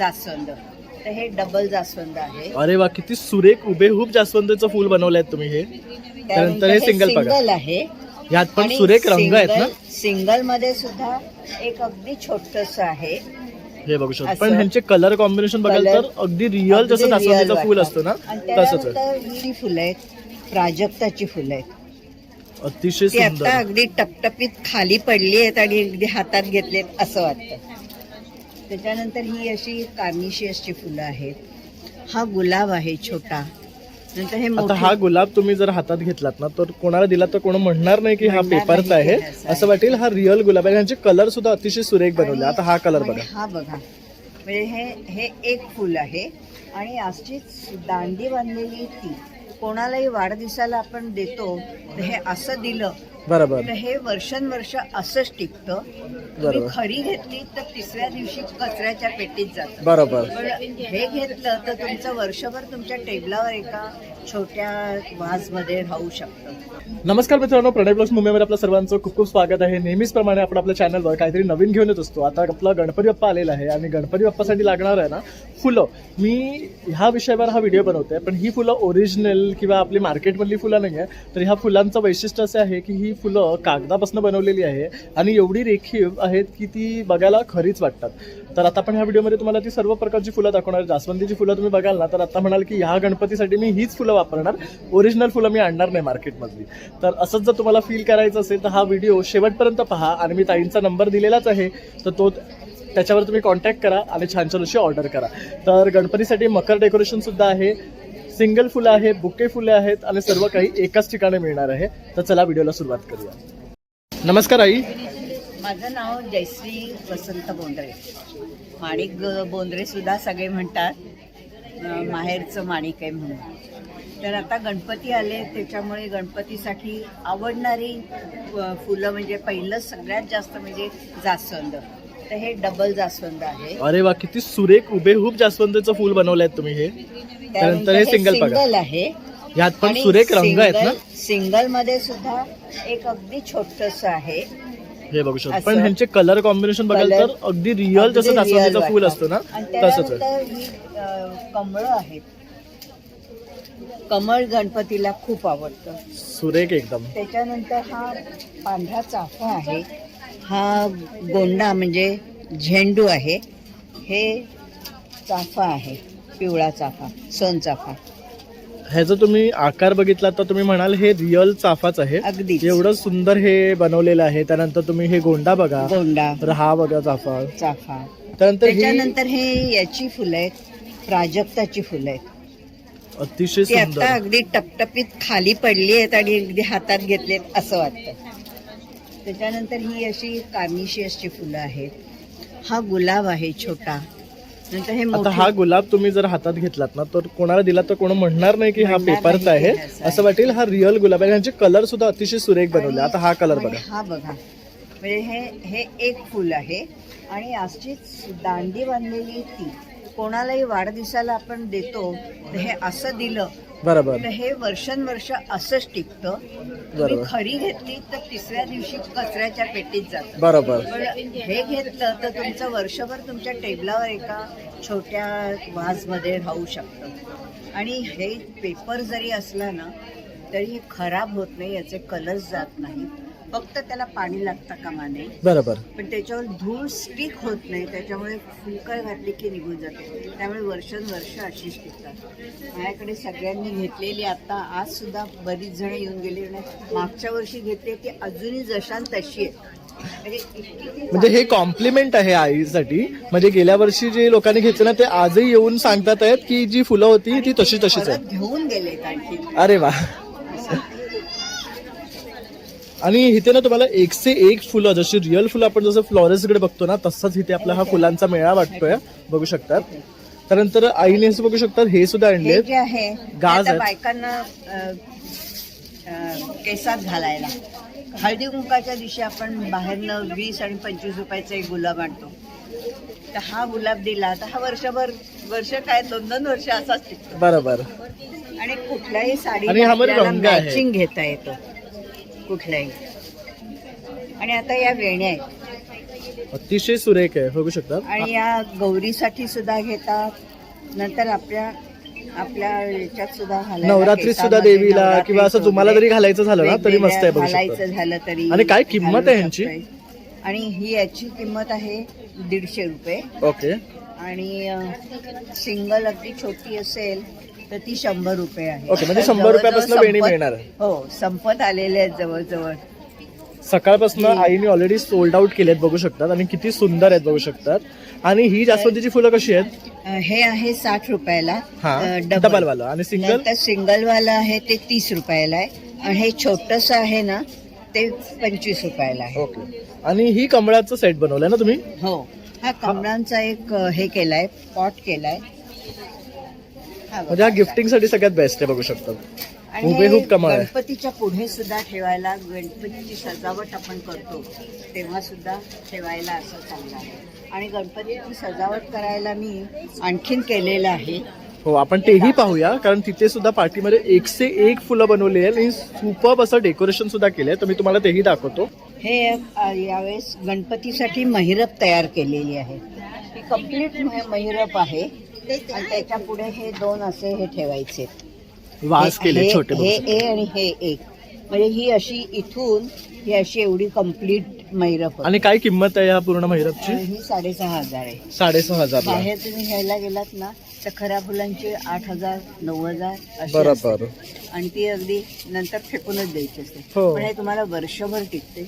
जास्वंद. तर हे डबल जास्वंद आहे. अरे वा किती सुरेख उभेहूब जास्वंदचं फुल बनवलंय तुम्ही हे. त्यानंतर हे सिंगल बघा सिंगल आहे. यात पण आणि सुरेख रंग आहेत ना? सिंगलमध्ये सुद्धा एक अगदी छोटस आहे. हे बघू शकतो. असं. पण ह्यांचे कलर कॉम्बिनेशन बघाल Colour तर अगदी रिअल जसं real जास्वंदीचं फुल वाटतं. असतं ना? आणि तसंच आहे. त्यानंतर ही फुलं आहेत. प्राजक्ताची फुलं आहेत. अतिशय ती आता सुंदर. अगदी टपटपीत खाली पडली आहेत आणि अगदी हातात घेतलेत असं वाटतं. त्याच्यानंतर ही अशी कार्निशियसची फुलं आहेत. हा गुलाब आहे छोटा. नंतर हे आता हा गुलाब तुम्ही जर हातात घेतलात ना तर कोणाला दिला तर कोण म्हणणार नाही की हा पेपरचा आहे. असा वाटेल हा रिअल गुलाब आहे. ह्यांचे कलर सुद्धा अतिशय सुरेख बनवले. आता हा कलर बघा. हा बघा. म्हणजे हे हे एक फुल आहे. आणि अशीच दांडी बांधलेली ती कोणालाही वाढदिवसाला आपण देतो हे असं दिलं बरोबर. तर हे वर्षानुवर्ष असंच टिकतं. तुम्ही बरोबर. खरी घेतली तर तिसऱ्या दिवशी कचऱ्याच्या पेटीत जातं. बरोबर. पण हे घेतलं तर तुमचं वर्षभर तुमच्या टेबलावर एका छोट्या वाजमध्ये राहू शकतो. नमस्कार मित्रांनो प्रणय ब्लॉग्स मुंबईमध्ये आपलं सर्वांचं खूप खूप स्वागत आहे. नेहमीच प्रमाणे आपण आपल्या चॅनलवर काहीतरी नवीन घेऊन येत असतो. आता आपला गणपती बाप्पा आलेला आहे आणि गणपती बाप्पासाठी लागणार आहे ना फुलं. मी ह्या विषयावर हा व्हिडिओ बनवतोय पण ही फुलं ओरिजिनल किंवा आपली मार्केटमधली फुलं नाही आहे तर ह्या फुलांचं वैशिष्ट्य असं आहे की ही फुलं कागदापासून बनवलेली आहे आणि एवढी रेखीव आहेत की ती बघायला खरीच वाटतात. तर आता आपण ह्या व्हिडिओमध्ये तुम्हाला ती सर्व प्रकारची फुलं दाखवणार. जास्वंदीची फुलं तुम्ही बघाल ना तर आता म्हणाल की ह्या गणपतीसाठी मी हीच फुलं वापरणार. ओरिजिनल फुलं मी आणणार नाही मार्केटमधली तर असंच जर तुम्हाला फील करायचं असेल तर हा व्हिडिओ शेवटपर्यंत पहा. आणि मी ताईंचा नंबर दिलेलाच आहे तर तो त्याच्यावर तुम्ही कॉन्टॅक्ट करा आणि छान छान अशी ऑर्डर करा. तर गणपतीसाठी मकर डेकोरेशन सुद्धा आहे. सिंगल फुलं आहे बुके फुले आहेत आणि सर्व काही एकाच ठिकाणी मिळणार आहे. तर चला व्हिडिओला सुरुवात करूया. नमस्कार आई. माझं नाव जयश्री वसंत बोंद्रे. माणिक बोंद्रे सुद्धा सगळे म्हणतात. माहेरचं माणिक आहे म्हणून. तर आता गणपती आले त्याच्यामुळे गणपतीसाठी आवडणारी फुलं म्हणजे पहिलं सगळ्यात जास्त म्हणजे जास्वंद. तर हे डबल जास्वंद आहे. अरे वा किती सुरेख उभेहूब जास्वंदीचं फुल बनवलंय तुम्ही हे. त्यानंतर हे सिंगल सिंगल आहे. यात पण सुरेख रंग आहेत ना? सिंगल- मध्ये सुद्धा एक अगदी छोटस आहे. हे बघू शकतो. पण ह्यांचे कलर कॉम्बिनेशन बघाल तर अगदी रिअल जसं जास्वंदीचं फुल. असतं ना? तसंच ही कमळ आहेत. कमळ गणपतीला खूप आवडतं. सुरेख एकदम. त्याच्यानंतर हा पांढरा चाफा आहे. हा गोंडा म्हणजे झेंडू आहे. हे चाफा आहे. पिवळा चाफा सोनचाफा ह्याचा तुम्ही आकार बघितला तर तुम्ही म्हणाल हे रिअल चाफाच आहे. अगदी एवढं सुंदर हे बनवलेलं आहे. त्यानंतर तुम्ही हे गोंडा बघा. गोंडा. तर हा बघा चाफा. चाफा. त्यानंतर ही त्याच्यानंतर हे याची फुलं आहेत. प्राजक्ताची फुलं आहेत. अतिशय ती आता सुंदर. अगदी टपटपीत खाली पडली आहेत आणि अगदी हातात घेतलेत असं वाटतं. त्याच्यानंतर ही अशी कार्निशियसची फुलं आहेत. हा गुलाब आहे छोटा. नंतर हे आता मोठे हा गुलाब तुम्ही जर हातात घेतलात ना तर कोणाला दिला तर कोण म्हणणार नाही की हा म्हणणार पेपरचा नाही आहे. की असा असं वाटेल हा रिअल गुलाब आहे. ह्यांचे कलर सुद्धा अतिशय सुरेख बनवले. आता हा कलर आणि बघा. हा बघा. म्हणजे हे हे एक फुल आहे. आणि अशीच दांडी बांधलेली ती. कोणालाही वाढदिवसाला आपण देतो तर हे असं दिलं बरोबर. तर हे वर्षानुवर्ष असंच टिकतं. तुम्ही बरोबर. खरी घेतली तर तिसऱ्या दिवशी कचऱ्याच्या पेटीत जातं. बरोबर. पण हे घेतलं तर तुमचं वर्षभर तुमच्या टेबलावर एका छोट्या वाजमध्ये राहू शकतं. आणि हे पेपर जरी असला ना तरी हे खराब होत नाही याचे कलर्स जात नाही फक्त त्याला पाणी लागतं कामा नये बरोबर. पण त्याच्यावर धूळ स्टिक होत नाही त्याच्यामुळे फुलकळ घातली की निघून जाते. त्यामुळे वर्षानुवर्ष अशीच टिकतात माझ्याकडे सगळ्यांनी घेतलेली आता आज सुद्धा बरीच जण येऊन गेली. मागच्या वर्षी घेतली ती अजूनही जशान तशी आहे. म्हणजे म्हणजे हे कॉम्प्लिमेंट आहे आईसाठी. म्हणजे गेल्या वर्षी जे लोकांनी घेतलं ना ते आजही येऊन सांगतात आहेत की जी फुलं होती ती तशी तशीच आहे घेऊन आणखी. अरे वा. आणि इथे ना तुम्हाला एकसे एक फुलं जशी रिअल फुलं आपण जसं फ्लॉरेसकडे बघतो ना तसंच इथे आपला हा फुलांचा मेळा वाटतोय. बघू शकतात. त्यानंतर आईने असं बघू शकतात हे सुद्धा आणले आहे गाज आहेत. बायकांना केसात घालायला. हळदी कुंकाच्या दिवशी आपण बाहेरनं वीस आणि पंचवीस रुपयाचा एक गुलाब आणतो. तर हा गुलाब दिला तर हा वर्षभर वर्ष काय दोन दोन वर्ष असाच टिकतो. बरोबर. आणि कुठल्याही साडी आहे. मॅचिंग घेता येतो. कुठल्याही आणि आता या वेण्या आहेत. अतिशय सुरेख आहे बघू शकता. आणि या गौरीसाठी सुद्धा घेतात. नंतर आपल्या आपल्या याच्यात सुद्धा घालायला नवरात्रीत सुद्धा देवीला नवरात्रीत किंवा असं तुम्हाला जरी घालायचं झालं ना तरी मस्त आहे बघू घालायचं झालं तरी आणि काय किंमत घालू आहे ह्यांची? शकतोय. आणि ही याची किंमत आहे दीडशे रुपये. ओके. आणि सिंगल अगदी छोटी असेल तर ती शंभर रुपये आहे. ओके, म्हणजे तर 100 जवळजवळ रुपयापासून वेणी मिळणार आहे. हो संपत आलेले आहेत जवळजवळ. सकाळपासून आईने ऑलरेडी सोल्ड आउट केलेत बघू शकतात आणि किती सुंदर आहेत बघू शकतात. आणि ही जास्वंदीची फुलं कशी आहेत? अ, हे आहे साठ रुपयाला. हा अ, डबल. वाला आणि सिंगल नंतर सिंगल वाला आहे ते तीस रुपयाला आहे. आणि हे छोटस आहे ना ते पंचवीस रुपयाला आहे. ओके. आणि ही कमळाचं सेट बनवलंय ना तुम्ही? हो. हा कमळांचा एक अ, हे केलाय पॉट केलाय. म्हणजे हा गिफ्टिंगसाठी सगळ्यात बेस्ट आहे बघू शकतात आणि हुबेहूब हे कमळ आहे. गणपतीच्या पुढे सुद्धा ठेवायला गणपतीची सजावट आपण करतो तेव्हा सुद्धा ठेवायला असं चांगलं आहे. आणि गणपतीची सजावट करायला मी आणखीन केलेलं आहे. हो आपण तेही पाहूया कारण तिथे सुद्धा पार्टीमध्ये एकशे एक फुलं बनवली आहेत. आणि सुपर असं डेकोरेशन सुद्धा केलंय. तर मी तुम्हाला तेही दाखवतो. हे अ, यावेळेस गणपतीसाठी महिरप तयार केलेली आहे. ही कंप्लीट महिरप आहे. आणि त्याच्या पुढे हे दोन असे हे ठेवायचे. वास हे- केले हे- छोटे हे बघू ए आणि हे एक. म्हणजे ही अशी इथून ही अशी एवढी कंप्लीट महिरप शकता. आणि काय किंमत आहे या पूर्ण महिरपची? ही साडेसहा हजार आहे. साडेसहा हजार बाहेर तुम्ही घ्यायला गेलात ना तर खऱ्या फुलांची आठ हजार नऊ हजार अशी बरोबर. असते. आणि ती अगदी नंतर फेकूनच द्यायची असते. हो. पण हे तुम्हाला वर्षभर टिकते.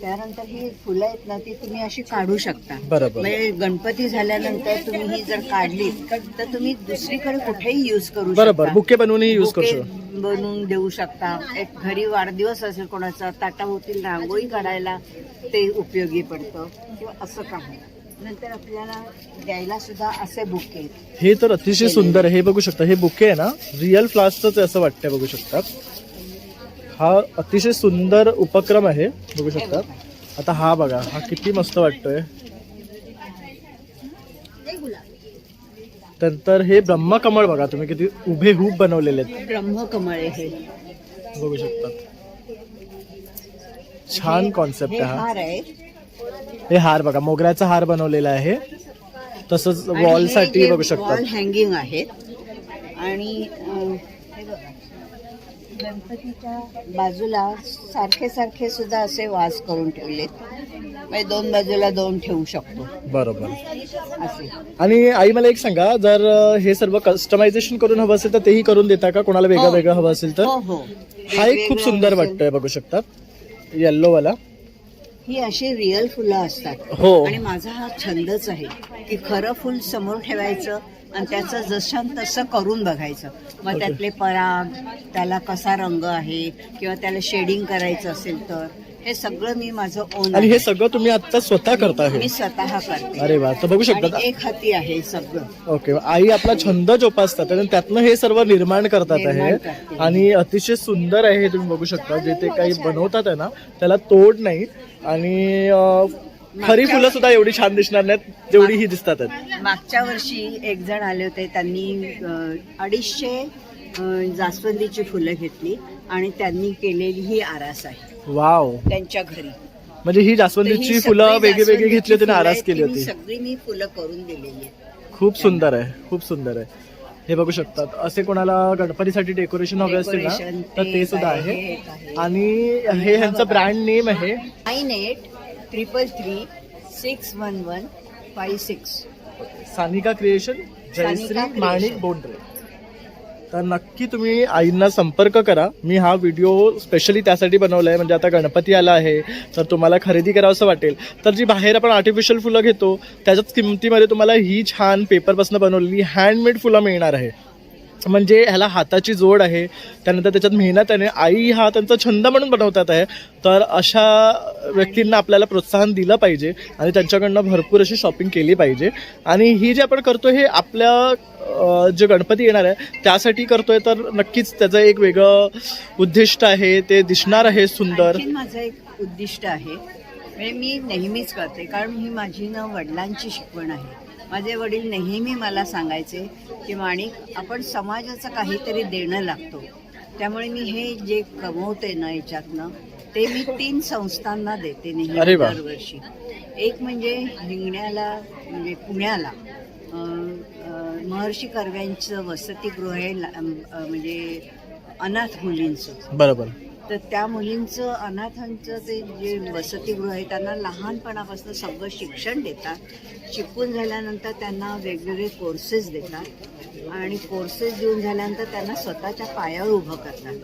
त्यानंतर ही फुलं आहेत ना ती तुम्ही अशी काढू शकता. बरोबर. म्हणजे गणपती झाल्यानंतर तुम्ही ही जर काढली तर तुम्ही दुसरीकडे कुठेही युज करू बरोबर. बुके बनवूनही युज करू बुके बनवून देऊ शकता. एक घरी वाढदिवस असेल कोणाचा ताटाभोवतील रांगोळी काढायला ते उपयोगी पडतं. किंवा असं काही नंतर आपल्याला द्यायला सुद्धा असे बुके. हे तर अतिशय सुंदर आहे. हे बघू शकता. हे बुके आहे ना रिअल फ्लास्कच असं वाटतंय बघू शकतात हा अतिशय सुंदर उपक्रम आहे बघू शकतात बघा. आता हा बघा हा किती मस्त वाटतोय. नंतर हे ब्रह्मकमळ बघा तुम्ही किती उभे हूब बनवलेले आहेत. ब्रह्मकमळ आहे हे. बघू शकतात छान कॉन्सेप्ट हे आहे हा. हार आहे. हे हार बघा मोगऱ्याचा हार बनवलेला आहे. तसंच वॉलसाठी बघू वॉल शकतात हँगिंग आहेत. आणि हे गणपतीच्या बाजूला सारखे सारखे सुद्धा असे वास करून ठेवलेत. म्हणजे दोन बाजूला दोन ठेवू शकतो. बरोबर. असे. आणि आई मला एक सांगा जर हे सर्व कस्टमायझेशन करून हवं असेल तर तेही करून देता का? कोणाला वेगळं हो. वेगळं हवं असेल तर? हो हो. हा एक खूप सुंदर. वाटतोय बघू शकतात येल्लो वाला. ही अशी रिअल फुलं असतात. हो. आणि माझा हा छंदच आहे की खरं फुल समोर ठेवायचं आणि त्याचं जसं तसं करून बघायचं. मग. त्यातले पराग त्याला कसा रंग आहे किंवा त्याला शेडिंग करायचं असेल तर हे सगळं मी माझं ओन आणि हे सगळं तुम्ही आता स्वतः करता हे? मी स्वतः करते. अरे वा तर बघू आणि शकतात एक हाती आहे सगळं. ओके आई आपला छंद जोपासतात आणि त्यातनं हे सर्व निर्माण करतात आहे करते. आणि अतिशय सुंदर आहे हे तुम्ही बघू शकता. जे ते काही बनवतात आहे ना त्याला तोड नाही. आणि अ, खरी फुलं सुद्धा एवढी छान दिसणार नाहीत जेवढी ही दिसतात. मागच्या वर्षी एक जण आले होते त्यांनी अडीचशे जास्वंदीची फुलं घेतली आणि त्यांनी केलेली ही आरास आहे. वाव. त्यांच्या घरी. म्हणजे ही जास्वंदीची फुलं वेगळी वेगळी घेतली होती आणि आरास केली होती. सगळी मी फुलं करून दिलेली खूप सुंदर आहे खूप सुंदर आहे. हे बघू शकतात. असे कोणाला गणपतीसाठी डेकोरेशन हवे असतील ना तर ते सुद्धा आहे. आणि हे ह्यांचं ब्रँड नेम आहे. Nine eight triple three six one one five six Sanika creation Jayshree Creation. Manik Bondre. तर नक्की तुम्ही आईंना संपर्क करा. मी हा व्हिडिओ स्पेशली त्यासाठी बनवला आहे म्हणजे आता गणपती आला आहे तर तुम्हाला खरेदी करावं असं वाटेल. तर जी बाहेर आपण आर्टिफिशियल फुलं घेतो त्याच्याच किमतीमध्ये तुम्हाला ही छान पेपरपासून बनवलेली हँडमेड फुलं मिळणार आहे. म्हणजे ह्याला हाताची जोड आहे. त्यानंतर त्याच्यात मेहनत आहे आई हा त्यांचा छंद म्हणून बनवतात आहे. तर अशा व्यक्तींना आपल्याला प्रोत्साहन दिलं पाहिजे आणि त्यांच्याकडनं भरपूर अशी शॉपिंग केली पाहिजे. आणि ही जे आपण करतो हे आपल्या जे गणपती येणार आहे त्यासाठी करतोय तर नक्कीच त्याचं एक वेगळं उद्दिष्ट आहे. ते दिसणार आहे सुंदर. माझं एक उद्दिष्ट आहे. म्हणजे मी नेहमीच करते कारण ही माझी ना वडिलांची शिकवण आहे. माझे वडील नेहमी मला सांगायचे की माणिक आपण समाजाचं काहीतरी देणं लागतो. त्यामुळे मी हे जे कमवते ना याच्यातनं ते मी तीन संस्थांना देते नेहमी. दरवर्षी. एक म्हणजे हिंगण्याला म्हणजे पुण्याला महर्षी कर्व्यांचं वसतिगृह आहे म्हणजे अनाथ मुलींचं. बरोबर. तर त्या मुलींचं अनाथांचं ते जे वसतिगृह आहे त्यांना लहानपणापासून सगळं शिक्षण देतात. शिकून झाल्यानंतर त्यांना वेगवेगळे कोर्सेस देतात. आणि कोर्सेस देऊन झाल्यानंतर त्यांना स्वतःच्या पायावर उभं करतात.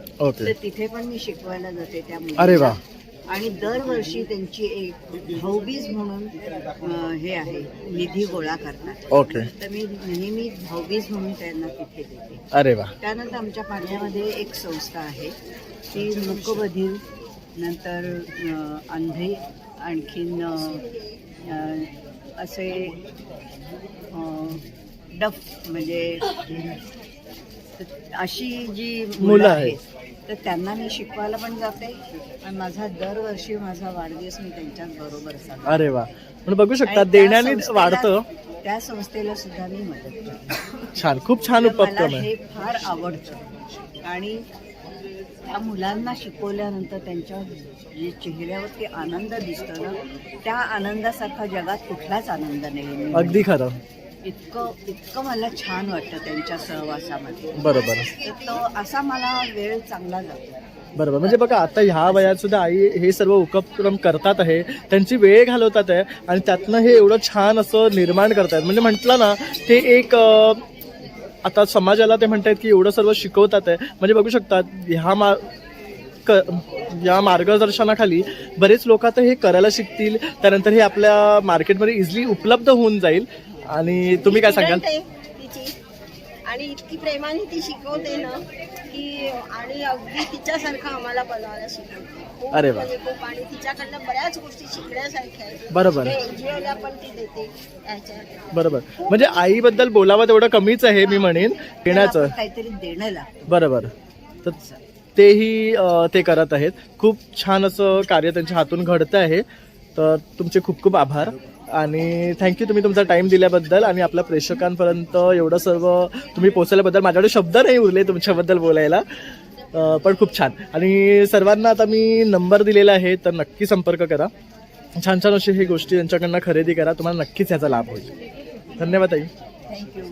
तर तिथे पण मी शिकवायला जाते त्या मुलींना. आणि दरवर्षी त्यांची एक भाऊबीज म्हणून हे आहे निधी गोळा करतात. ओके. तर मी नेहमी भाऊबीज म्हणून त्यांना तिथे देते. अरे वा. त्यानंतर आमच्या पाण्यामध्ये एक संस्था आहे ती मूकबधीर नंतर अंधे आणखीन असे डफ म्हणजे अशी जी मुलं मुलं आहेत. तर त्यांना मी शिकवायला पण जाते. आणि माझा दरवर्षी माझा वाढदिवस मी त्यांच्याच बरोबर साजरा अरे वा. पण बघू शकता आणि त्या देण्याने संस्थेला- वाढतं. त्या संस्थेला सुद्धा मी मदत करते. छान खूप छान तर मला उपक्रम आहे. हे फार आवडतं. आणि त्या मुलांना शिकवल्यानंतर त्यांच्या जे चेहऱ्यावरती आनंद दिसतो ना त्या आनंदासारखा जगात कुठलाच आनंद नाही. अगदी खरं. इतकं इतकं मला छान वाटतं त्यांच्या सहवासामध्ये. बरोबर. तर तो असा मला वेळ चांगला जातो. बरोबर. म्हणजे बघा आता ह्या वयात सुद्धा आई हे सर्व उपक्रम करतात आहे त्यांची वेळ घालवतात आहे आणि त्यातनं हे एवढं छान असं निर्माण करतात. म्हणजे म्हटलं ना ते एक अं, आता समाजाला ते म्हणतात की एवढं सर्व शिकवतात आहे. म्हणजे बघू शकतात ह्या मा क या मार्गदर्शनाखाली बरेच लोक आता हे करायला शिकतील त्यानंतर हे आपल्या मार्केटमध्ये इझिली उपलब्ध होऊन जाईल. आणि तुम्ही काय सांगाल? तिची. आणि इतकी प्रेमाने ती शिकवते ना की आणि अगदी तिच्यासारखं आम्हाला बनवायला शिकवते. अरे वा. म्हणजे खूप. आणि तिच्याकडनं बऱ्याच गोष्टी शिकण्यासारख्या आहेत. बरोबर. ते NGO ला पण ती देते बरोबर. म्हणजे आईबद्दल बोलावं तेवढं कमीच आहे मी म्हणेन. घेण्याचं आपण काहीतरी देणं लागतं. बरोबर. तर तेही अ, ते करत आहेत. खूप छान असं कार्य त्यांच्या हातून घडतं आहे. तर तुमचे खूप खूप आभार. आणि थँक्यू तुम्ही तुमचा टाईम दिल्याबद्दल आणि आपल्या प्रेक्षकांपर्यंत एवढं सर्व तुम्ही पोचवल्याबद्दल माझ्याकडे शब्द नाही उरले तुमच्याबद्दल बोलायला. पण खूप छान. आणि सर्वांना आता मी नंबर दिलेला आहे तर नक्की संपर्क करा. छान छान अशी ही गोष्टी त्यांच्याकडनं खरेदी करा. तुम्हाला नक्कीच याचा लाभ होईल. धन्यवाद ताई. थँक्यू